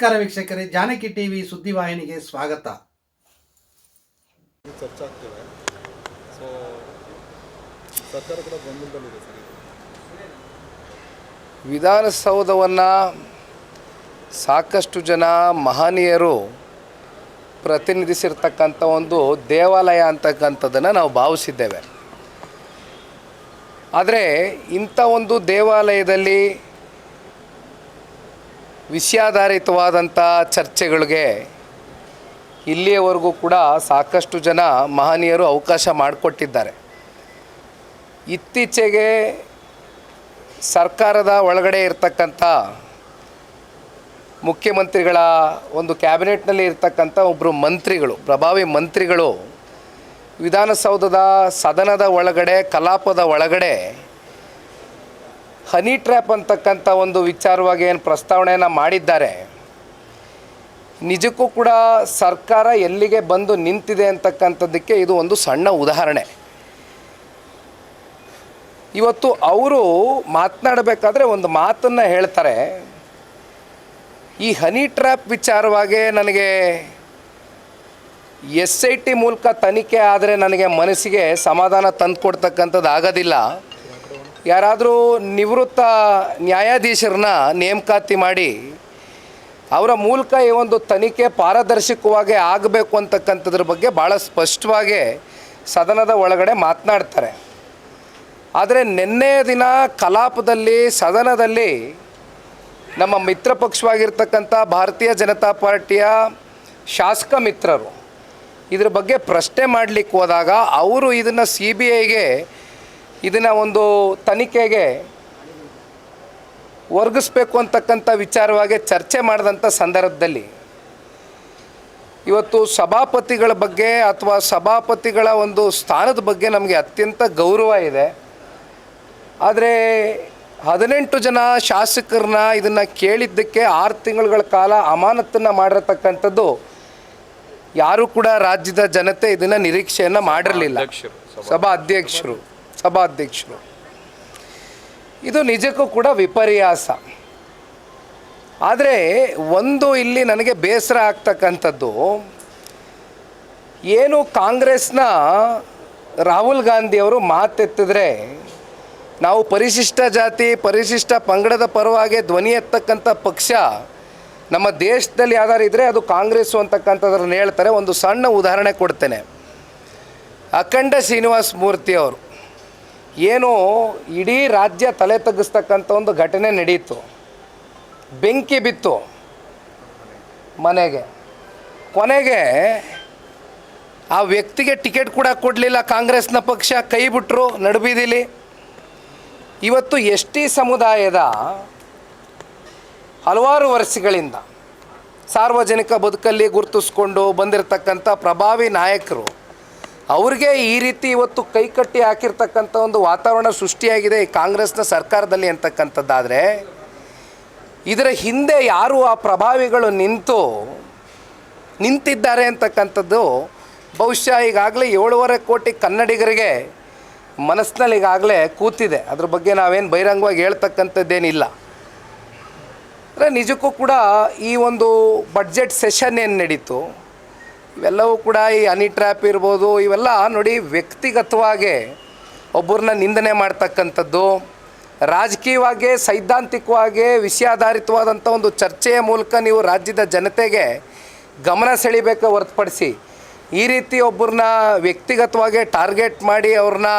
ನಮಸ್ಕಾರ ವೀಕ್ಷಕರೇ ಜಾನಕಿ ಟಿವಿ ಸುದ್ದಿವಾಹಿನಿಗೆ ಸ್ವಾಗತ. ಇದು ಚರ್ಚೆ ಆಗ್ತಿದೆ. ಸೊ ಸರ್ಕಾರ ಕೂಡ ಗೊಂದಲದಲ್ಲಿದೆ ಸರ್ ವಿಧಾನಸೌಧವನ್ನು ಸಾಕಷ್ಟು ಜನ ಮಹನೀಯರು ಪ್ರತಿನಿಧಿಸಿರ್ತಕ್ಕಂಥ ಒಂದು ದೇವಾಲಯ ಅಂತಕ್ಕಂಥದ್ದನ್ನು ನಾವು ಭಾವಿಸಿದ್ದೇವೆ. ಆದರೆ ಇಂಥ ಒಂದು ದೇವಾಲಯದಲ್ಲಿ ವಿಷಯಾಧಾರಿತವಾದಂಥ ಚರ್ಚೆಗಳಿಗೆ ಇಲ್ಲಿಯವರೆಗೂ ಕೂಡ ಸಾಕಷ್ಟು ಜನ ಮಹನೀಯರು ಅವಕಾಶ ಮಾಡಿಕೊಟ್ಟಿದ್ದಾರೆ. ಇತ್ತೀಚೆಗೆ ಸರ್ಕಾರದ ಒಳಗಡೆ ಇರ್ತಕ್ಕಂಥ ಮುಖ್ಯಮಂತ್ರಿಗಳ ಒಂದು ಕ್ಯಾಬಿನೆಟ್ನಲ್ಲಿ ಇರ್ತಕ್ಕಂಥ ಒಬ್ಬರು ಮಂತ್ರಿಗಳು, ಪ್ರಭಾವಿ ಮಂತ್ರಿಗಳು ವಿಧಾನಸೌಧದ ಸದನದ ಒಳಗಡೆ, ಕಲಾಪದ ಒಳಗಡೆ ಹನಿ ಟ್ರ್ಯಾಪ್ ಅಂತಕ್ಕಂಥ ಒಂದು ವಿಚಾರವಾಗಿ ಏನು ಪ್ರಸ್ತಾವನೆಯನ್ನು ಮಾಡಿದ್ದಾರೆ, ನಿಜಕ್ಕೂ ಕೂಡ ಸರ್ಕಾರ ಎಲ್ಲಿಗೆ ಬಂದು ನಿಂತಿದೆ ಅಂತಕ್ಕಂಥದ್ದಕ್ಕೆ ಇದು ಒಂದು ಸಣ್ಣ ಉದಾಹರಣೆ. ಇವತ್ತು ಅವರು ಮಾತನಾಡಬೇಕಾದ್ರೆ ಒಂದು ಮಾತನ್ನು ಹೇಳ್ತಾರೆ, ಈ ಹನಿ ಟ್ರ್ಯಾಪ್ ವಿಚಾರವಾಗಿ ನನಗೆ ಎಸ್ ಐ ಟಿ ಮೂಲಕ ತನಿಖೆ ಆದರೆ ನನಗೆ ಮನಸ್ಸಿಗೆ ಸಮಾಧಾನ ತಂದುಕೊಡ್ತಕ್ಕಂಥದ್ದು ಆಗೋದಿಲ್ಲ ಯಾರಾದರೂ ನಿವೃತ್ತ ನ್ಯಾಯಾಧೀಶರನ್ನ ನೇಮಕಾತಿ ಮಾಡಿ ಅವರ ಮೂಲಕ ಈ ಒಂದು ತನಿಖೆ ಪಾರದರ್ಶಕವಾಗಿ ಆಗಬೇಕು ಅಂತಕ್ಕಂಥದ್ರ ಬಗ್ಗೆ ಭಾಳ ಸ್ಪಷ್ಟವಾಗಿ ಸದನದ ಒಳಗಡೆ ಮಾತನಾಡ್ತಾರೆ. ಆದರೆ ನಿನ್ನೆಯ ದಿನ ಕಲಾಪದಲ್ಲಿ, ಸದನದಲ್ಲಿ ನಮ್ಮ ಮಿತ್ರ ಪಕ್ಷವಾಗಿರ್ತಕ್ಕಂಥ ಭಾರತೀಯ ಜನತಾ ಪಾರ್ಟಿಯ ಶಾಸಕ ಮಿತ್ರರು ಇದ್ರ ಬಗ್ಗೆ ಪ್ರಶ್ನೆ ಮಾಡಲಿಕ್ಕೆ ಹೋದಾಗ ಅವರು ಇದನ್ನು ಸಿ ಬಿ ಐಗೆ ಇದನ್ನು ಒಂದು ತನಿಖೆಗೆ ವರ್ಗಿಸ್ಬೇಕು ಅಂತಕ್ಕಂಥ ವಿಚಾರವಾಗಿ ಚರ್ಚೆ ಮಾಡಿದಂಥ ಸಂದರ್ಭದಲ್ಲಿ ಇವತ್ತು ಸಭಾಪತಿಗಳ ಬಗ್ಗೆ ಅಥವಾ ಸಭಾಪತಿಗಳ ಒಂದು ಸ್ಥಾನದ ಬಗ್ಗೆ ನಮಗೆ ಅತ್ಯಂತ ಗೌರವ ಇದೆ. ಆದರೆ ಹದಿನೆಂಟು ಜನ ಶಾಸಕರನ್ನ ಇದನ್ನು ಕೇಳಿದ್ದಕ್ಕೆ ಆರು ತಿಂಗಳುಗಳ ಕಾಲ ಅಮಾನತನ್ನು ಮಾಡಿರತಕ್ಕಂಥದ್ದು ಯಾರೂ ಕೂಡ ರಾಜ್ಯದ ಜನತೆ ಇದನ್ನು ನಿರೀಕ್ಷೆಯನ್ನು ಮಾಡಿರಲಿಲ್ಲ. ಸಭಾ ಅಧ್ಯಕ್ಷರು ಸಭಾಧ್ಯಕ್ಷರು. ಇದು ನಿಜಕ್ಕೂ ಕೂಡ ವಿಪರ್ಯಾಸ. ಆದರೆ ಒಂದು ಇಲ್ಲಿ ನನಗೆ ಬೇಸರ ಆಗ್ತಕ್ಕಂಥದ್ದು, ಏನು ಕಾಂಗ್ರೆಸ್ನ ರಾಹುಲ್ ಗಾಂಧಿಯವರು ಮಾತೆತ್ತಿದ್ರೆ ನಾವು ಪರಿಶಿಷ್ಟ ಜಾತಿ, ಪರಿಶಿಷ್ಟ ಪಂಗಡದ ಪರವಾಗಿ ಧ್ವನಿ ಎತ್ತಕ್ಕಂಥ ಪಕ್ಷ ನಮ್ಮ ದೇಶದಲ್ಲಿ ಯಾವ್ದಾರು ಇದ್ದರೆ ಅದು ಕಾಂಗ್ರೆಸ್ಸು ಅಂತಕ್ಕಂಥದ್ರನ್ನ ಹೇಳ್ತಾರೆ. ಒಂದು ಸಣ್ಣ ಉದಾಹರಣೆ ಕೊಡ್ತೇನೆ. ಅಖಂಡ ಶ್ರೀನಿವಾಸ ಮೂರ್ತಿ ಅವರು. ಏನು ಇಡೀ ರಾಜ್ಯ ತಲೆ ತಗ್ಗಿಸ್ತಕ್ಕಂಥ ಒಂದು ಘಟನೆ ನಡೆಯಿತು ಬೆಂಕಿ ಬಿತ್ತು ಮನೆಗೆ. ಕೊನೆಗೆ ಆ ವ್ಯಕ್ತಿಗೆ ಟಿಕೆಟ್ ಕೂಡ ಕೊಡಲಿಲ್ಲ, ಕಾಂಗ್ರೆಸ್ನ ಪಕ್ಷ ಕೈ ಬಿಟ್ಟರು ನಡುಬೀದಿಲಿ. ಇವತ್ತು ಎಸ್ ಟಿ ಸಮುದಾಯದ ಹಲವಾರು ವರ್ಷಗಳಿಂದ ಸಾರ್ವಜನಿಕ ಬದುಕಲ್ಲಿ ಗುರುತಿಸ್ಕೊಂಡು ಬಂದಿರತಕ್ಕಂಥ ಪ್ರಭಾವಿ ನಾಯಕರು ಅವ್ರಿಗೆ ಈ ರೀತಿ ಇವತ್ತು ಕೈಕಟ್ಟಿ ಹಾಕಿರ್ತಕ್ಕಂಥ ಒಂದು ವಾತಾವರಣ ಸೃಷ್ಟಿಯಾಗಿದೆ ಕಾಂಗ್ರೆಸ್ನ ಸರ್ಕಾರದಲ್ಲಿ ಅಂತಕ್ಕಂಥದ್ದಾದರೆ, ಇದರ ಹಿಂದೆ ಯಾರು ಆ ಪ್ರಭಾವಿಗಳು ನಿಂತು ನಿಂತಿದ್ದಾರೆ ಅಂತಕ್ಕಂಥದ್ದು ಬಹುಶಃ ಈಗಾಗಲೇ ಏಳುವರೆ ಕೋಟಿ ಕನ್ನಡಿಗರಿಗೆ ಮನಸ್ಸಿನಲ್ಲಿ ಈಗಾಗಲೇ ಕೂತಿದೆ. ಅದ್ರ ಬಗ್ಗೆ ನಾವೇನು ಬಹಿರಂಗವಾಗಿ ಹೇಳ್ತಕ್ಕಂಥದ್ದೇನಿಲ್ಲ. ಅಂದರೆ ನಿಜಕ್ಕೂ ಕೂಡ ಈ ಒಂದು ಬಡ್ಜೆಟ್ ಸೆಷನ್ ಏನು ನಡೀತು? ಇವೆಲ್ಲವೂ ಕೂಡ ಈ ಹನಿ ಟ್ರ್ಯಾಪ್ ಇರ್ಬೋದು, ಇವೆಲ್ಲ ನೋಡಿ ವ್ಯಕ್ತಿಗತವಾಗಿ ಒಬ್ಬರನ್ನ ನಿಂದನೆ ಮಾಡ್ತಕ್ಕಂಥದ್ದು. ರಾಜಕೀಯವಾಗಿ, ಸೈದ್ಧಾಂತಿಕವಾಗಿ, ವಿಷಯಾಧಾರಿತವಾದಂಥ ಒಂದು ಚರ್ಚೆಯ ಮೂಲಕ ನೀವು ರಾಜ್ಯದ ಜನತೆಗೆ ಗಮನ ಸೆಳಿಬೇಕು ಹೊರತುಪಡಿಸಿ. ಈ ರೀತಿ ಒಬ್ಬರನ್ನ ವ್ಯಕ್ತಿಗತವಾಗಿ ಟಾರ್ಗೆಟ್ ಮಾಡಿ ಅವ್ರನ್ನ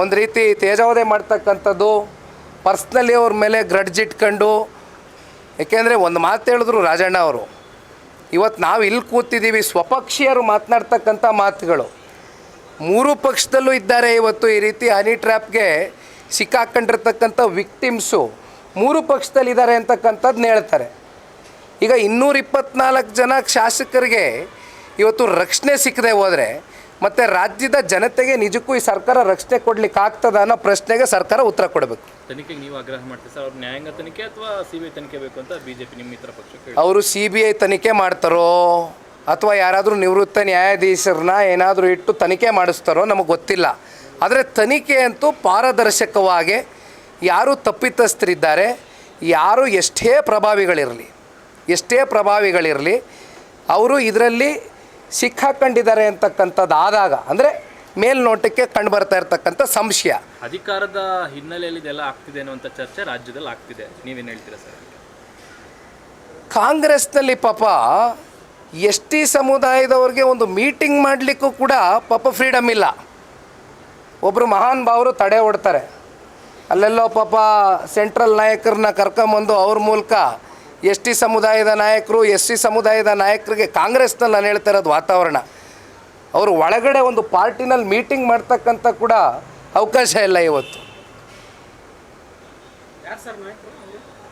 ಒಂದು ರೀತಿ ತೇಜಾವಧೆ ಮಾಡ್ತಕ್ಕಂಥದ್ದು, ಪರ್ಸ್ನಲಿ ಅವ್ರ ಮೇಲೆ ಗ್ರಡ್ಜ್ ಇಟ್ಕೊಂಡು, ಏಕೆಂದರೆ ಒಂದು ಮಾತು ಹೇಳಿದ್ರು ರಾಜಣ್ಣ ಅವರು. ಇವತ್ತು ನಾವು ಇಲ್ಲಿ ಕೂತಿದ್ದೀವಿ ಸ್ವಪಕ್ಷೀಯರು ಮಾತನಾಡ್ತಕ್ಕಂಥ ಮಾತುಗಳು. ಮೂರು ಪಕ್ಷದಲ್ಲೂ ಇದ್ದಾರೆ ಇವತ್ತು ಈ ರೀತಿ ಹನಿ ಟ್ರ್ಯಾಪ್ಗೆ ಸಿಕ್ಕಾಕೊಂಡಿರ್ತಕ್ಕಂಥ ವಿಕ್ಟಿಮ್ಸು. ಮೂರು ಪಕ್ಷದಲ್ಲಿದ್ದಾರೆ ಅಂತಕ್ಕಂಥದ್ದನ್ನ ಹೇಳ್ತಾರೆ. ಈಗ ಇನ್ನೂರ ಇಪ್ಪತ್ನಾಲ್ಕು ಜನ ಶಾಸಕರಿಗೆ ಇವತ್ತು ರಕ್ಷಣೆ ಸಿಕ್ಕದೆ ಹೋದರೆ ಮತ್ತು ರಾಜ್ಯದ ಜನತೆಗೆ ನಿಜಕ್ಕೂ ಈ ಸರ್ಕಾರ ರಕ್ಷಣೆ ಕೊಡ್ಲಿಕ್ಕೆ ಆಗ್ತದ ಅನ್ನೋ ಪ್ರಶ್ನೆಗೆ ಸರ್ಕಾರ ಉತ್ತರ ಕೊಡಬೇಕು. ತನಿಖೆಗೆ ನೀವು ಆಗ್ರಹ ಮಾಡ್ತೀವಿ ಸರ್? ಅವ್ರ ನ್ಯಾಯಾಂಗ ತನಿಖೆ ಅಥವಾ ಸಿ ಬಿ ಐ ತನಿಖೆ ಬೇಕು ಅಂತ ಬಿಜೆಪಿ ನಿಮ್ಮ ಮಿತ್ರ ಪಕ್ಷಕ್ಕೆ ಅವರು ಸಿ ಬಿ ಐ ತನಿಖೆ ಮಾಡ್ತಾರೋ ಅಥವಾ ಯಾರಾದರೂ ನಿವೃತ್ತ ನ್ಯಾಯಾಧೀಶರನ್ನ ಏನಾದರೂ ಇಟ್ಟು ತನಿಖೆ ಮಾಡಿಸ್ತಾರೋ ನಮಗೆ ಗೊತ್ತಿಲ್ಲ. ಆದರೆ ತನಿಖೆ ಅಂತೂ ಪಾರದರ್ಶಕವಾಗಿ ಯಾರು ತಪ್ಪಿತಸ್ಥರಿದ್ದಾರೆ ಯಾರು ಎಷ್ಟೇ ಪ್ರಭಾವಿಗಳಿರಲಿ ಎಷ್ಟೇ ಪ್ರಭಾವಿಗಳಿರಲಿ ಅವರು ಇದರಲ್ಲಿ ಸಿಕ್ಕಾಕೊಂಡಿದ್ದಾರೆ ಅಂತಕ್ಕಂಥದ್ದು ಆದಾಗ ಅಂದರೆ ಮೇಲ್ನೋಟಕ್ಕೆ ಕಂಡು ಬರ್ತಾ ಇರತಕ್ಕಂಥ ಸಂಶಯ. ಅಧಿಕಾರದ ಹಿನ್ನೆಲೆಯಲ್ಲಿ ಇದೆಲ್ಲ ಆಗ್ತಿದೆ ಅನ್ನುವಂಥ ಚರ್ಚೆ ರಾಜ್ಯದಲ್ಲಿ ಆಗ್ತಿದೆ. ನೀವೇನು ಹೇಳ್ತೀರಾ ಸರ್? ಕಾಂಗ್ರೆಸ್ನಲ್ಲಿ ಪಾಪ ಎಸ್ ಟಿ ಸಮುದಾಯದವ್ರಿಗೆ ಒಂದು ಮೀಟಿಂಗ್ ಮಾಡಲಿಕ್ಕೂ ಕೂಡ ಪಾಪ ಫ್ರೀಡಮ್ ಇಲ್ಲ. ಒಬ್ಬರು ಮಹಾನ್ ಭಾವರು ತಡೆ ಹೊಡ್ತಾರೆ ಅಲ್ಲೆಲ್ಲೋ ಪಾಪ ಸೆಂಟ್ರಲ್ ನಾಯಕರನ್ನ ಕರ್ಕೊಂಬಂದು ಅವ್ರ ಮೂಲಕ ಎಸ್ ಟಿ ಸಮುದಾಯದ ನಾಯಕರು ಎಸ್ ಸಿ ಸಮುದಾಯದ ನಾಯಕರಿಗೆ ಕಾಂಗ್ರೆಸ್ನಲ್ಲಿ ನಾನು ಹೇಳ್ತಾ ಇರೋದು ವಾತಾವರಣ. ಅವರು ಒಳಗಡೆ ಒಂದು ಪಾರ್ಟಿನಲ್ಲಿ ಮೀಟಿಂಗ್ ಮಾಡ್ತಕ್ಕಂಥ ಕೂಡ ಅವಕಾಶ ಇಲ್ಲ ಇವತ್ತು.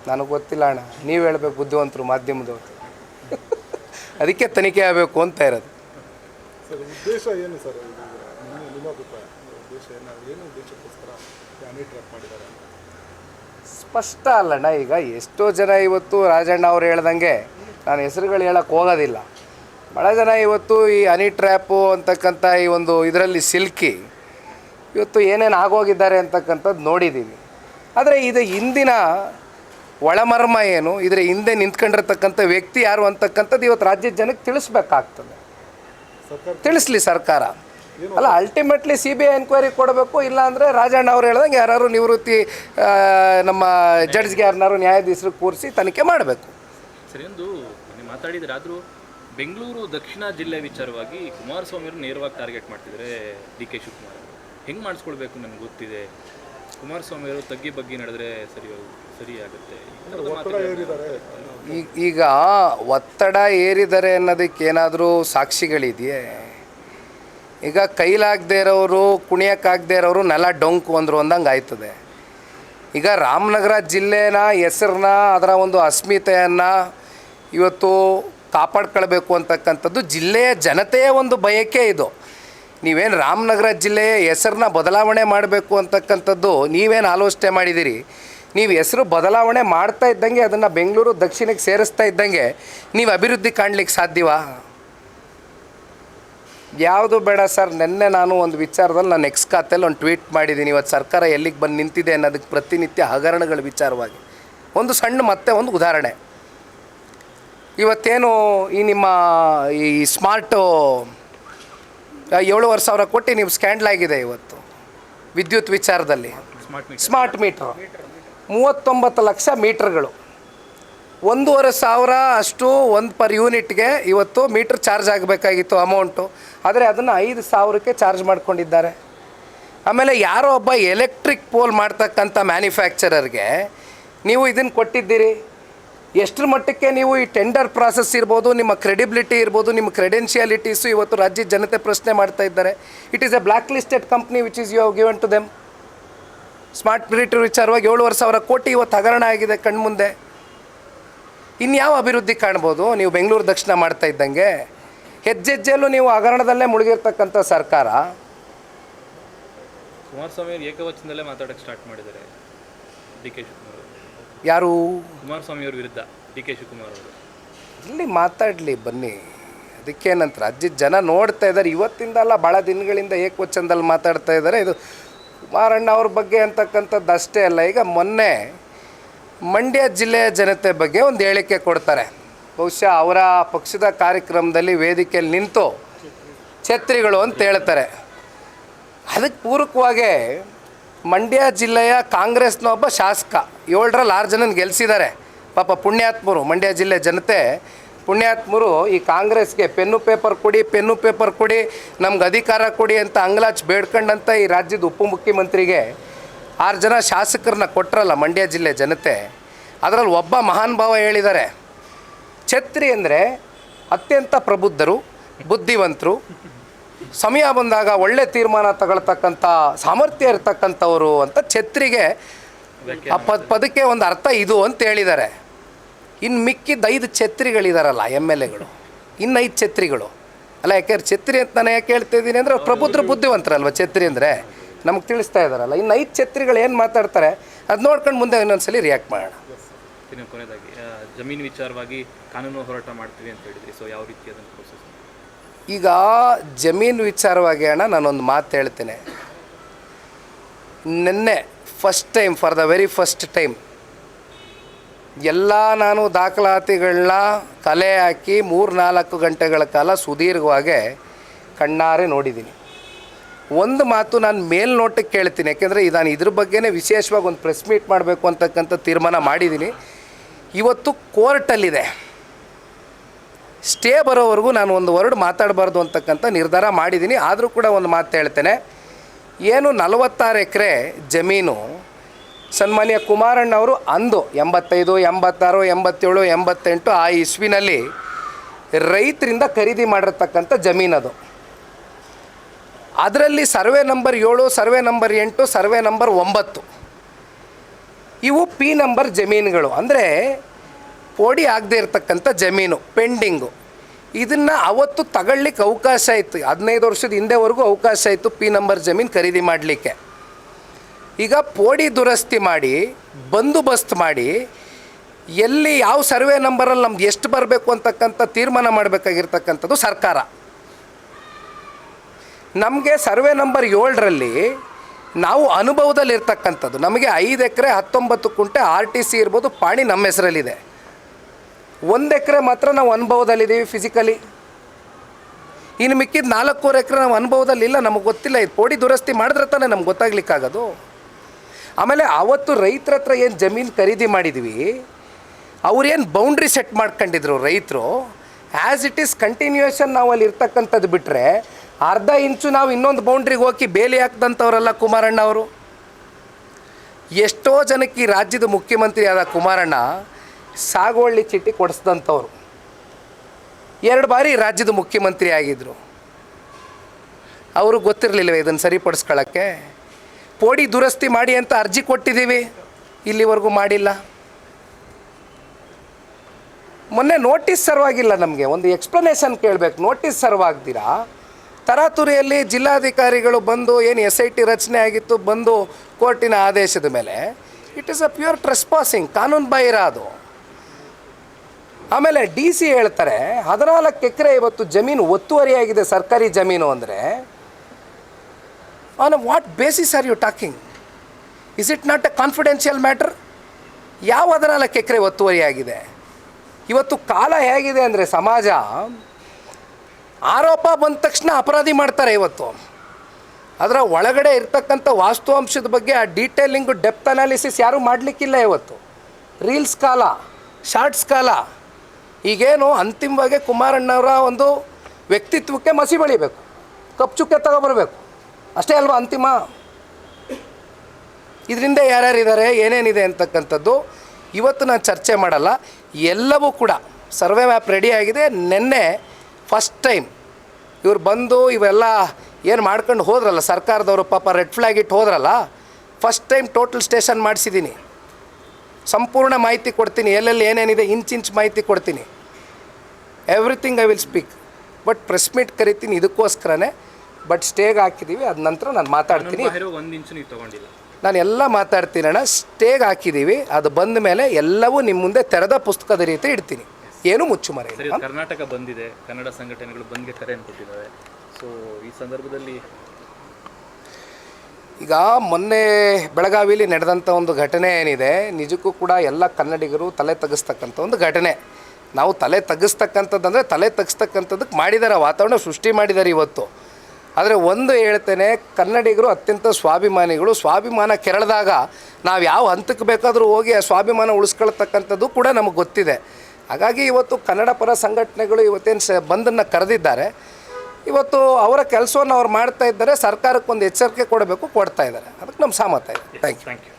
ನನಗೆ ಗೊತ್ತಿಲ್ಲ ಅಣ್ಣ. ನೀವು ಹೇಳ್ಬೇಕು ಬುದ್ಧಿವಂತರು ಮಾಧ್ಯಮದವರು. ಅದಕ್ಕೆ ತನಿಖೆ ಆಗಬೇಕು ಅಂತ ಇರೋದು. ಸರ್ ಉದ್ದೇಶ ಏನು ಸ್ಪಷ್ಟ ಅಲ್ಲಣ್ಣ ಈಗ ಎಷ್ಟೋ ಜನ ಇವತ್ತು ರಾಜಣ್ಣ ಅವ್ರು ಹೇಳ್ದಂಗೆ ನಾನು ಹೆಸರುಗಳು ಹೇಳಕ್ಕೆ ಹೋಗೋದಿಲ್ಲ. ಭಾಳ ಜನ ಇವತ್ತು ಈ ಹನಿ ಟ್ರ್ಯಾಪು ಅಂತಕ್ಕಂಥ ಈ ಒಂದು ಇದರಲ್ಲಿ ಸಿಲ್ಕಿ ಇವತ್ತು ಏನೇನು ಆಗೋಗಿದ್ದಾರೆ ಅಂತಕ್ಕಂಥದ್ದು ನೋಡಿದ್ದೀನಿ. ಆದರೆ ಇದು ಹಿಂದಿನ ಒಳಮರ್ಮ ಏನು ಇದರ ಹಿಂದೆ ನಿಂತ್ಕೊಂಡಿರ್ತಕ್ಕಂಥ ವ್ಯಕ್ತಿ ಯಾರು ಅಂತಕ್ಕಂಥದ್ದು ಇವತ್ತು ರಾಜ್ಯದ ಜನಕ್ಕೆ ತಿಳಿಸ್ಬೇಕಾಗ್ತದೆ. ತಿಳಿಸ್ಲಿ ಸರ್ಕಾರ. ಅಲ್ಲ ultimately C B I enquiry ಕೊಡಬೇಕು ಇಲ್ಲ ಅಂದರೆ ರಾಜಣ್ಣ ಅವ್ರು ಹೇಳ್ದಂಗೆ ಯಾರು ನಿವೃತ್ತಿ ನಮ್ಮ ಜಡ್ಜ್ಗೆ ಯಾರನ್ನಾರು ನ್ಯಾಯಾಧೀಶರು ಕೂರಿಸಿ ತನಿಖೆ ಮಾಡಬೇಕು. ಸರಿ ಒಂದು ನೀವು ಮಾತಾಡಿದ್ರೆ ಆದರೂ ಬೆಂಗಳೂರು ದಕ್ಷಿಣ ಜಿಲ್ಲೆ ವಿಚಾರವಾಗಿ ಕುಮಾರಸ್ವಾಮಿ ಅವರು ನೇರವಾಗಿ ಟಾರ್ಗೆಟ್ ಮಾಡ್ತಿದ್ರೆ ಡಿ ಕೆ ಶಿವಕುಮಾರ್ ಹೆಂಗೆ ಮಾಡಿಸ್ಕೊಳ್ಬೇಕು ನನಗೆ ಗೊತ್ತಿದೆ. ಕುಮಾರಸ್ವಾಮಿ ಅವರು ತಗ್ಗಿ ಬಗ್ಗಿ ನಡೆದ್ರೆ ಸರಿ ಸರಿಯಾಗುತ್ತೆ ಈಗ ಒತ್ತಡ ಏರಿದ್ದಾರೆ ಅನ್ನೋದಕ್ಕೆ ಏನಾದರೂ ಸಾಕ್ಷಿಗಳಿದೆಯೇ? ಈಗ ಕೈಲಾಗದೇ ಇರೋರು, ಕುಣಿಯೋಕ್ಕಾಗದೇ ಇರೋರು ನೆಲ ಡೊಂಕು ಅಂದರು ಅಂದಂಗೆ ಆಯ್ತದೆ. ಈಗ ರಾಮನಗರ ಜಿಲ್ಲೆನ ಹೆಸರನ್ನ ಅದರ ಒಂದು ಅಸ್ಮಿತೆಯನ್ನು ಇವತ್ತು ಕಾಪಾಡ್ಕೊಳ್ಬೇಕು ಅಂತಕ್ಕಂಥದ್ದು ಜಿಲ್ಲೆಯ ಜನತೆಯ ಒಂದು ಬಯಕೆ ಇದು. ನೀವೇನು ರಾಮನಗರ ಜಿಲ್ಲೆಯ ಹೆಸರನ್ನ ಬದಲಾವಣೆ ಮಾಡಬೇಕು ಅಂತಕ್ಕಂಥದ್ದು ನೀವೇನು ಆಲೋಚನೆ ಮಾಡಿದ್ದೀರಿ ನೀವು ಹೆಸರು ಬದಲಾವಣೆ ಮಾಡ್ತಾ ಇದ್ದಂಗೆ ಅದನ್ನು ಬೆಂಗಳೂರು ದಕ್ಷಿಣಕ್ಕೆ ಸೇರಿಸ್ತಾ ಇದ್ದಂಗೆ ನೀವು ಅಭಿವೃದ್ಧಿ ಕಾಣಲಿಕ್ಕೆ ಸಾಧ್ಯವಾ? ಯಾವುದು ಬೇಡ ಸರ್, ನಿನ್ನೆ ನಾನು ಒಂದು ವಿಚಾರದಲ್ಲಿ ನಾನು ಎಕ್ಸ್ ಖಾತೆಯಲ್ಲಿ ಒಂದು ಟ್ವೀಟ್ ಮಾಡಿದ್ದೀನಿ. ಇವತ್ತು ಸರ್ಕಾರ ಎಲ್ಲಿಗೆ ಬಂದು ನಿಂತಿದೆ ಅನ್ನೋದಕ್ಕೆ ಪ್ರತಿನಿತ್ಯ ಹಗರಣಗಳ ವಿಚಾರವಾಗಿ. ಒಂದು ಸಣ್ಣ ಮತ್ತೆ ಒಂದು ಉದಾಹರಣೆ. ಇವತ್ತೇನು ಈ ನಿಮ್ಮ ಈ ಸ್ಮಾರ್ಟು ಏಳುವರೆ ಸಾವಿರ ಕೋಟಿ ನೀವು ಸ್ಕ್ಯಾಂಡಲ್ ಆಗಿದೆ ಇವತ್ತು. ವಿದ್ಯುತ್ ವಿಚಾರದಲ್ಲಿ. ಸ್ಮಾರ್ಟ್ ಮೀಟರ್ ಸ್ಮಾರ್ಟ್ ಮೀಟ್ರ್ ಮೂವತ್ತೊಂಬತ್ತು ಲಕ್ಷ ಮೀಟ್ರ್ಗಳು. ಒಂದೂವರೆ ಸಾವಿರ ಅಷ್ಟು ಒಂದು ಪರ್ ಯೂನಿಟ್ಗೆ ಇವತ್ತು ಮೀಟ್ರ್ ಚಾರ್ಜ್ ಆಗಬೇಕಾಗಿತ್ತು ಅಮೌಂಟು ಆದರೆ ಅದನ್ನು ಐದು ಸಾವಿರಕ್ಕೆ ಚಾರ್ಜ್ ಮಾಡ್ಕೊಂಡಿದ್ದಾರೆ. ಆಮೇಲೆ ಯಾರೋ ಒಬ್ಬ ಎಲೆಕ್ಟ್ರಿಕ್ ಪೋಲ್ ಮಾಡ್ತಕ್ಕಂಥ ಮ್ಯಾನುಫ್ಯಾಕ್ಚರರ್ಗೆ ನೀವು ಇದನ್ನು ಕೊಟ್ಟಿದ್ದೀರಿ. ಎಷ್ಟರ ಮಟ್ಟಕ್ಕೆ ನೀವು ಈ ಟೆಂಡರ್ ಪ್ರಾಸೆಸ್ ಇರ್ಬೋದು, ನಿಮ್ಮ ಕ್ರೆಡಿಬಿಲಿಟಿ ಇರ್ಬೋದು, ನಿಮ್ಮ ಕ್ರೆಡೆನ್ಷಿಯಾಲಿಟೀಸು ಇವತ್ತು ರಾಜ್ಯದ ಜನತೆ ಪ್ರಶ್ನೆ ಮಾಡ್ತಾ ಇದ್ದಾರೆ. It is a black listed company which is you have given to them smart meter ವಿಚಾರವಾಗಿ ಏಳುವರೆ ಸಾವಿರ ಕೋಟಿ ಇವತ್ತು ಹಗರಣ ಆಗಿದೆ ಕಣ್ಮುಂದೆ. ಇನ್ಯಾವ ಅಭಿವೃದ್ಧಿ ಕಾಣ್ಬೋದು? ನೀವು ಬೆಂಗಳೂರು ದಕ್ಷಿಣ ಮಾಡ್ತಾ ಇದ್ದಂಗೆ ಹೆಜ್ಜೆಜ್ಜೆಲ್ಲೂ ನೀವು ಹಗರಣದಲ್ಲೇ ಮುಳುಗಿರ್ತಕ್ಕಂಥ ಸರ್ಕಾರ? ಕುಮಾರಸ್ವಾಮಿ ಅವರು ಏಕವಚನದಲ್ಲೇ ಮಾತಾಡಕ್ಕೆ ಸ್ಟಾರ್ಟ್ ಮಾಡಿದ್ದಾರೆ ಡಿ ಕೆ ಶಿವಕುಮಾರ್ ಯಾರು? ಕುಮಾರಸ್ವಾಮಿ ಅವ್ರ ವಿರುದ್ಧ ಡಿ ಕೆ ಶಿವಕುಮಾರ್ ಅವರು. ಇಲ್ಲಿ ಮಾತಾಡಲಿ ಬನ್ನಿ. ಅದಕ್ಕೇನಂತ ಅಜ್ಜಿ ಜನ ನೋಡ್ತಾ ಇದ್ದಾರೆ. ಇವತ್ತಿಂದ ಅಲ್ಲ ಭಾಳ ದಿನಗಳಿಂದ ಏಕವಚನದಲ್ಲಿ ಮಾತಾಡ್ತಾ ಇದ್ದಾರೆ. ಇದು ಕುಮಾರಣ್ಣ ಅವ್ರ ಬಗ್ಗೆ ಅಂತಕ್ಕಂಥದ್ದು ಅಷ್ಟೇ ಅಲ್ಲ. ಈಗ ಮೊನ್ನೆ ಮಂಡ್ಯ ಜಿಲ್ಲೆಯ ಜನತೆ ಬಗ್ಗೆ ಒಂದು ಹೇಳಿಕೆ ಕೊಡ್ತಾರೆ. ಬಹುಶಃ ಅವರ ಪಕ್ಷದ ಕಾರ್ಯಕ್ರಮದಲ್ಲಿ ವೇದಿಕೆಯಲ್ಲಿ ನಿಂತು ಛತ್ರಿಗಳು ಅಂತ ಹೇಳ್ತಾರೆ. ಅದಕ್ಕೆ ಪೂರಕವಾಗಿ ಮಂಡ್ಯ ಜಿಲ್ಲೆಯ ಕಾಂಗ್ರೆಸ್ನ ಒಬ್ಬ ಶಾಸಕ ಏಳರಲ್ಲಿ ಆರು ಜನನ ಗೆಲ್ಲಿಸಿದ್ದಾರೆ ಪಾಪ ಪುಣ್ಯಾತ್ಮರು, ಮಂಡ್ಯ ಜಿಲ್ಲೆ ಜನತೆ. ಪುಣ್ಯಾತ್ಮರು, ಈ ಕಾಂಗ್ರೆಸ್ಗೆ ಪೆನ್ನು ಪೇಪರ್ ಕೊಡಿ, ಪೆನ್ನು ಪೇಪರ್ ಕೊಡಿ, ನಮ್ಗೆ ಅಧಿಕಾರ ಕೊಡಿ ಅಂತ ಅಂಗ್ಲಾಚ್ ಬೇಡ್ಕೊಂಡಂತ ಈ ರಾಜ್ಯದ ಉಪಮುಖ್ಯಮಂತ್ರಿಗೆ ಆರು ಜನ ಶಾಸಕರನ್ನ ಕೊಟ್ಟರಲ್ಲ ಮಂಡ್ಯ ಜಿಲ್ಲೆ ಜನತೆ. ಅದರಲ್ಲಿ ಒಬ್ಬ ಮಹಾನ್ ಭಾವ ಹೇಳಿದ್ದಾರೆ. ಛತ್ರಿ ಅಂದರೆ ಅತ್ಯಂತ ಪ್ರಬುದ್ಧರು ಬುದ್ಧಿವಂತರು. ಸಮಯ ಬಂದಾಗ ಒಳ್ಳೆ ತೀರ್ಮಾನ ತಗೊಳ್ತಕ್ಕಂಥ ಸಾಮರ್ಥ್ಯ ಇರತಕ್ಕಂಥವ್ರು ಅಂತ ಛತ್ರಿಗೆ ಆ ಪದ ಪದಕ್ಕೆ ಒಂದು ಅರ್ಥ ಇದು ಅಂತ ಹೇಳಿದ್ದಾರೆ. ಇನ್ನು ಮಿಕ್ಕಿದ ಐದು ಛತ್ರಿಗಳಿದಾರಲ್ಲ ಎಂ ಎಲ್ ಎಗಳು. ಇನ್ನು ಐದು ಛತ್ರಿಗಳು. ಅಲ್ಲ ಯಾಕೆ ಛತ್ರಿ ಅಂತ ನಾನು ಯಾಕೆ ಹೇಳ್ತಾ ಇದ್ದೀನಿ ಅಂದರೆ ಪ್ರಬುದ್ಧರು ಬುದ್ಧಿವಂತರಲ್ವ ಛತ್ರಿ ಅಂದರೆ? ನಮಗೆ ತಿಳಿಸ್ತಾ ಇದ್ದಾರಲ್ಲ ಇನ್ನು ಐದು ಛತ್ರಿಗಳು ಏನು ಮಾತಾಡ್ತಾರೆ ಅದು ನೋಡ್ಕೊಂಡು ಮುಂದೆ ಇನ್ನೊಂದ್ಸಲಿ ರಿಯಾಕ್ಟ್ ಮಾಡೋಣ. ಇನ್ನು ಕೊನೆಯದಾಗಿ ಜಮೀನು ವಿಚಾರವಾಗಿ ಕಾನೂನು ಹೋರಾಟ ಮಾಡ್ತೀವಿ ಅಂತ ಹೇಳಿದ್ರಿ. ಸೊ ಯಾವ ರೀತಿ ಅದನ್ನು ಪ್ರೋಸೆಸ್ ಈಗ ಜಮೀನು ವಿಚಾರವಾಗಿ ಅಣ್ಣ, ನಾನೊಂದು ಮಾತು ಹೇಳ್ತೇನೆ. ನಿನ್ನೆ first time for the very first time ಎಲ್ಲ ನಾನು ದಾಖಲಾತಿಗಳನ್ನ ತಲೆ ಹಾಕಿ ಮೂರು ನಾಲ್ಕು ಗಂಟೆಗಳ ಕಾಲ ಸುದೀರ್ಘವಾಗಿ ಕಣ್ಣಾರೆ ನೋಡಿದ್ದೀನಿ. ಒಂದು ಮಾತು ನಾನು ಮೇಲ್ನೋಟಕ್ಕೆ ಕೇಳ್ತೀನಿ ಯಾಕೆಂದರೆ ನಾನು ಇದ್ರ ಬಗ್ಗೆನೇ ವಿಶೇಷವಾಗಿ ಒಂದು ಪ್ರೆಸ್ ಮೀಟ್ ಮಾಡಬೇಕು ಅಂತಕ್ಕಂಥ ತೀರ್ಮಾನ ಮಾಡಿದ್ದೀನಿ. ಇವತ್ತು ಕೋರ್ಟಲ್ಲಿದೆ. ಸ್ಟೇ ಬರೋವರೆಗೂ ನಾನು ಒಂದು ವರ್ಡ್ ಮಾತಾಡಬಾರ್ದು ಅಂತಕ್ಕಂಥ ನಿರ್ಧಾರ ಮಾಡಿದ್ದೀನಿ. ಆದರೂ ಕೂಡ ಒಂದು ಮಾತು ಹೇಳ್ತೇನೆ. ಏನು ನಲವತ್ತಾರು ಎಕರೆ ಜಮೀನು ಸನ್ಮಾನ್ಯ ಕುಮಾರಣ್ಣವರು ಅಂದು ಎಂಬತ್ತೈದು, ಎಂಬತ್ತಾರು, ಎಂಬತ್ತೇಳು, ಎಂಬತ್ತೆಂಟು ಆ ಇಸ್ವಿನಲ್ಲಿ ರೈತರಿಂದ ಖರೀದಿ ಮಾಡಿರ್ತಕ್ಕಂಥ ಜಮೀನದು ಅದರಲ್ಲಿ ಸರ್ವೆ ನಂಬರ್ ಏಳು, ಸರ್ವೆ ನಂಬರ್ ಎಂಟು, ಸರ್ವೆ ನಂಬರ್ ಒಂಬತ್ತು. ಇವು ಪಿ ನಂಬರ್ ಜಮೀನುಗಳು. ಅಂದರೆ ಪೋಡಿ ಆಗದೆ ಇರತಕ್ಕಂಥ ಜಮೀನು ಪೆಂಡಿಂಗು ಇದನ್ನು ಅವತ್ತು ತಗೊಳ್ಳಿಕ್ಕೆ ಅವಕಾಶ ಇತ್ತು. ಹದಿನೈದು ವರ್ಷದ ಹಿಂದೆವರೆಗೂ ಅವಕಾಶ ಇತ್ತು ಪಿ ನಂಬರ್ ಜಮೀನು ಖರೀದಿ ಮಾಡಲಿಕ್ಕೆ. ಈಗ ಪೋಡಿ ದುರಸ್ತಿ ಮಾಡಿ, ಬಂದೋಬಸ್ತ್ ಮಾಡಿ, ಎಲ್ಲಿ ಯಾವ ಸರ್ವೆ ನಂಬರಲ್ಲಿ ನಮ್ದು ಎಷ್ಟು ಬರಬೇಕು ಅಂತಕ್ಕಂಥ ತೀರ್ಮಾನ ಮಾಡಬೇಕಾಗಿರ್ತಕ್ಕಂಥದ್ದು ಸರ್ಕಾರ. ನಮಗೆ ಸರ್ವೆ ನಂಬರ್ ಏಳರಲ್ಲಿ ನಾವು ಅನುಭವದಲ್ಲಿ ಇರ್ತಕ್ಕಂಥದ್ದು ನಮಗೆ ಐದು ಎಕರೆ, ಹತ್ತೊಂಬತ್ತು ಕುಂಟೆ ಆರ್ ಟಿ ಸಿ ಇರ್ಬೋದು, ಪಾಣಿ ನಮ್ಮ ಹೆಸರಲ್ಲಿದೆ. ಒಂದು ಎಕರೆ ಮಾತ್ರ ನಾವು ಅನುಭವದಲ್ಲಿದ್ದೀವಿ ಫಿಸಿಕಲಿ ಇನ್ನು ಮಿಕ್ಕಿದ ನಾಲ್ಕೂವರೆ ಎಕರೆ ನಾವು ಅನುಭವದಲ್ಲಿ ಇಲ್ಲ ನಮಗೆ ಗೊತ್ತಿಲ್ಲ. ಇದು ಪೋಡಿ ದುರಸ್ತಿ ಮಾಡಿದ್ರೆ ತಾನೇ ನಮ್ಗೆ ಗೊತ್ತಾಗ್ಲಿಕ್ಕಾಗೋದು. ಆಮೇಲೆ ಅವತ್ತು ರೈತರ ಹತ್ರ ಏನು ಜಮೀನು ಖರೀದಿ ಮಾಡಿದ್ವಿ, ಅವ್ರೇನು ಬೌಂಡ್ರಿ ಸೆಟ್ ಮಾಡ್ಕೊಂಡಿದ್ರು ರೈತರು. ಆ್ಯಸ್ ಇಟ್ ಈಸ್ ಕಂಟಿನ್ಯೂಯೇಷನ್ ನಾವು ಅಲ್ಲಿ ಇರ್ತಕ್ಕಂಥದ್ದು ಬಿಟ್ಟರೆ ಅರ್ಧ ಇಂಚು ನಾವು ಇನ್ನೊಂದು ಬೌಂಡ್ರಿಗೆ ಹೋಗಿ ಬೇಲಿ ಹಾಕ್ದಂಥವ್ರಲ್ಲ ಕುಮಾರಣ್ಣ ಅವರು? ಎಷ್ಟೋ ಜನಕ್ಕೆ ರಾಜ್ಯದ ಮುಖ್ಯಮಂತ್ರಿ ಆದ ಕುಮಾರಣ್ಣ ಸಾಗುವಳ್ಳಿ ಚೀಟಿ ಕೊಡಿಸ್ದಂಥವ್ರು. ಎರಡು ಬಾರಿ ರಾಜ್ಯದ ಮುಖ್ಯಮಂತ್ರಿ ಆಗಿದ್ದರು ಅವರು ಗೊತ್ತಿರಲಿಲ್ಲವೇ ಇದನ್ನು ಸರಿಪಡಿಸ್ಕೊಳ್ಳೋಕ್ಕೆ ಪೋಡಿ ದುರಸ್ತಿ ಮಾಡಿ ಅಂತ ಅರ್ಜಿ ಕೊಟ್ಟಿದ್ದೀವಿ, ಇಲ್ಲಿವರೆಗೂ ಮಾಡಿಲ್ಲ. ಮೊನ್ನೆ ನೋಟಿಸ್ ಸರ್ವಾಗಿಲ್ಲ ನಮಗೆ, ಒಂದು ಎಕ್ಸ್ಪ್ಲನೇಷನ್ ಕೇಳಬೇಕು. ನೋಟಿಸ್ ಸರ್ವಾಗ್ದಿರಾ? ತರಾತುರಿಯಲ್ಲಿ ಜಿಲ್ಲಾಧಿಕಾರಿಗಳು ಬಂದು ಏನು ಎಸ್ ಐ ಟಿ ರಚನೆ ಆಗಿತ್ತು ಬಂದು ಕೋರ್ಟಿನ ಆದೇಶದ ಮೇಲೆ it is a pure trespassing ಕಾನೂನು ಬಾಹಿರ ಅದು. ಆಮೇಲೆ ಡಿ ಸಿ ಹೇಳ್ತಾರೆ, ಹದಿನಾಲ್ಕು ಎಕರೆ ಇವತ್ತು ಜಮೀನು ಒತ್ತುವರಿಯಾಗಿದೆ ಸರ್ಕಾರಿ ಜಮೀನು ಅಂದರೆ on what basis are you talking is it not a confidential matter ಯಾವ ಹದಿನಾಲ್ಕು ಎಕರೆ ಒತ್ತುವರಿಯಾಗಿದೆ? ಇವತ್ತು ಕಾಲ ಹೇಗಿದೆ ಅಂದರೆ ಸಮಾಜ ಆರೋಪ ಬಂದ ತಕ್ಷಣ ಅಪರಾಧಿ ಮಾಡ್ತಾರೆ ಇವತ್ತು. ಅದರ ಒಳಗಡೆ ಇರ್ತಕ್ಕಂಥ ವಾಸ್ತವಾಂಶದ ಬಗ್ಗೆ ಆ ಡೀಟೇಲಿಂಗು ಡೆಪ್ತ್ ಅನಾಲಿಸಿಸ್ ಯಾರೂ ಮಾಡಲಿಕ್ಕಿಲ್ಲ ಇವತ್ತು. ರೀಲ್ಸ್ ಕಾಲ ಶಾರ್ಟ್ಸ್ ಕಾಲ. ಈಗೇನು ಅಂತಿಮವಾಗಿ ಕುಮಾರಣ್ಣವರ ಒಂದು ವ್ಯಕ್ತಿತ್ವಕ್ಕೆ ಮಸಿ ಬಳಿಬೇಕು. ಕಪ್ಪು ಚುಕ್ಕೆ ತಗೊಬರ್ಬೇಕು. ಅಷ್ಟೇ ಅಲ್ವಾ ಅಂತಿಮ? ಇದರಿಂದ ಯಾರ್ಯಾರಿದ್ದಾರೆ, ಏನೇನಿದೆ ಅಂತಕ್ಕಂಥದ್ದು ಇವತ್ತು ನಾನು ಚರ್ಚೆ ಮಾಡಲ್ಲ. ಎಲ್ಲವೂ ಕೂಡ ಸರ್ವೆ ಮ್ಯಾಪ್ ರೆಡಿ ಆಗಿದೆ. ನಿನ್ನೆ ಫಸ್ಟ್ ಟೈಮ್ ಇವ್ರು ಬಂದು ಇವೆಲ್ಲ ಏನು ಮಾಡ್ಕೊಂಡು ಹೋದ್ರಲ್ಲ ಸರ್ಕಾರದವರು ಪಾಪ ರೆಡ್ ಫ್ಲ್ಯಾಗ್ ಇಟ್ಟು ಹೋದ್ರಲ್ಲ ಫಸ್ಟ್ ಟೈಮ್ ಟೋಟಲ್ ಸ್ಟೇಷನ್ ಮಾಡಿಸಿದ್ದೀನಿ ಸಂಪೂರ್ಣ ಮಾಹಿತಿ ಕೊಡ್ತೀನಿ ಎಲ್ಲೆಲ್ಲಿ ಏನೇನಿದೆ ಇಂಚಿಂಚ್ ಮಾಹಿತಿ ಕೊಡ್ತೀನಿ. Everything I will speak but press meet ಕರಿತೀನಿ ಇದಕ್ಕೋಸ್ಕರನೇ ಬಟ್ ಸ್ಟೇಗೆ ಹಾಕಿದ್ದೀವಿ ಅದ ನಂತರ ನಾನು ಮಾತಾಡ್ತೀನಿ. ನಾನು ಎಲ್ಲ ಮಾತಾಡ್ತೀನಿ ಅಣ್ಣ ಸ್ಟೇಗೆ ಹಾಕಿದ್ದೀವಿ ಅದು ಬಂದ ಮೇಲೆ ಎಲ್ಲವೂ ನಿಮ್ಮ ಮುಂದೆ ತೆರೆದ ಪುಸ್ತಕದ ರೀತಿ ಇಡ್ತೀನಿ. ಏನು ಮುಚ್ಚುಮರೆ ಸರಿ ಕರ್ನಾಟಕ ಬಂದಿದೆ ಕನ್ನಡ ಸಂಘಟನೆಗಳು ಬಂದ್ಗೆ ಕರೆ ಕೊಟ್ಟಿದ್ದಾವೆ ಸೊ ಈ ಸಂದರ್ಭದಲ್ಲಿ ಈಗ ಮೊನ್ನೆ ಬೆಳಗಾವಿಯಲ್ಲಿ ನಡೆದಂಥ ಒಂದು ಘಟನೆ ಏನಿದೆ ನಿಜಕ್ಕೂ ಕೂಡ ಎಲ್ಲ ಕನ್ನಡಿಗರು ತಲೆ ತಗ್ಗಿಸ್ತಕ್ಕಂಥ ಒಂದು ಘಟನೆ. ನಾವು ತಲೆ ತಗ್ಗಿಸ್ತಕ್ಕಂಥದ್ದು ತಲೆ ತಗ್ಸ್ತಕ್ಕಂಥದ್ದಕ್ಕೆ ಮಾಡಿದ್ದಾರೆ ವಾತಾವರಣ ಸೃಷ್ಟಿ ಮಾಡಿದ್ದಾರೆ ಇವತ್ತು. ಆದರೆ ಒಂದು ಹೇಳ್ತೇನೆ ಕನ್ನಡಿಗರು ಅತ್ಯಂತ ಸ್ವಾಭಿಮಾನಿಗಳು ಸ್ವಾಭಿಮಾನ ಕೆರಳಿದಾಗ ನಾವು ಯಾವ ಹಂತಕ್ಕೆ ಬೇಕಾದರೂ ಹೋಗಿ ಆ ಸ್ವಾಭಿಮಾನ ಉಳಿಸ್ಕೊಳ್ತಕ್ಕಂಥದ್ದು ಕೂಡ ನಮಗೆ ಗೊತ್ತಿದೆ. ಹಾಗಾಗಿ ಇವತ್ತು ಕನ್ನಡ ಪರ ಸಂಘಟನೆಗಳು ಇವತ್ತೇನು ಸ ಬಂದನ್ನು ಕರೆದಿದ್ದಾರೆ. ಇವತ್ತು ಅವರ ಕೆಲಸವನ್ನು ಅವ್ರು ಮಾಡ್ತಾ ಇದ್ದಾರೆ. ಸರ್ಕಾರಕ್ಕೆ ಒಂದು ಎಚ್ಚರಿಕೆ ಕೊಡಬೇಕು, ಕೊಡ್ತಾ ಇದ್ದಾರೆ. ಅದಕ್ಕೆ ನಮ್ಮ ಸಹಮತ ಇದೆ. Thank you thank you